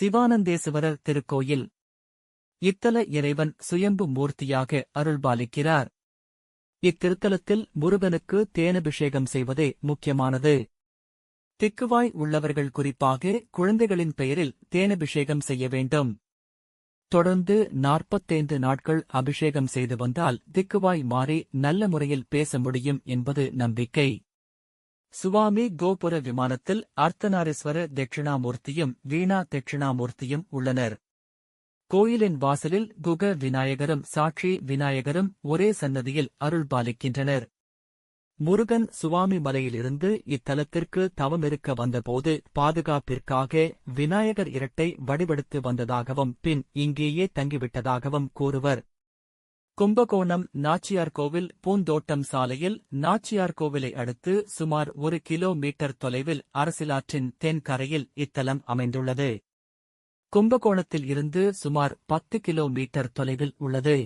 சிவானந்தேசுவரர் திருக்கோயில். இத்தல இறைவன் சுயம்பு மூர்த்தியாக அருள்பாலிக்கிறார். இத்திருத்தலத்தில் முருகனுக்கு தேனபிஷேகம் செய்வதே முக்கியமானது. திக்குவாய் உள்ளவர்கள் குறிப்பாக குழந்தைகளின் பெயரில் தேனபிஷேகம் செய்ய வேண்டும். தொடர்ந்து நாற்பத்தைந்து நாட்கள் அபிஷேகம் செய்து வந்தால் திக்குவாய் மாறி நல்ல முறையில் பேச முடியும் என்பது நம்பிக்கை. சுவாமி கோபுர விமானத்தில் அர்த்தநாரீஸ்வர தட்சிணாமூர்த்தியும் வீணா தட்சிணாமூர்த்தியும் உள்ளனர். கோயிலின் வாசலில் குக விநாயகரும் சாட்சி விநாயகரும் ஒரே சன்னதியில் அருள்பாலிக்கின்றனர் முருகன் சுவாமி மலையிலிருந்து இத்தலத்திற்கு தவமிருக்க வந்தபோது பாதுகாப்பிற்காக விநாயகர் இரட்டை வடிவெடுத்து வந்ததாகவும் பின் இங்கேயே தங்கிவிட்டதாகவும் கூறுவர். கும்பகோணம் நாச்சியார் கோவில் பூந்தோட்டம் சாலையில் நாச்சியார் கோவிலை அடுத்து சுமார் ஒரு கிலோமீட்டர் தொலைவில் அரசிலாற்றின் தென்கரையில் இத்தலம் அமைந்துள்ளது. கும்பகோணத்தில் இருந்து சுமார் பத்து கிலோமீட்டர் தொலைவில் உள்ளது.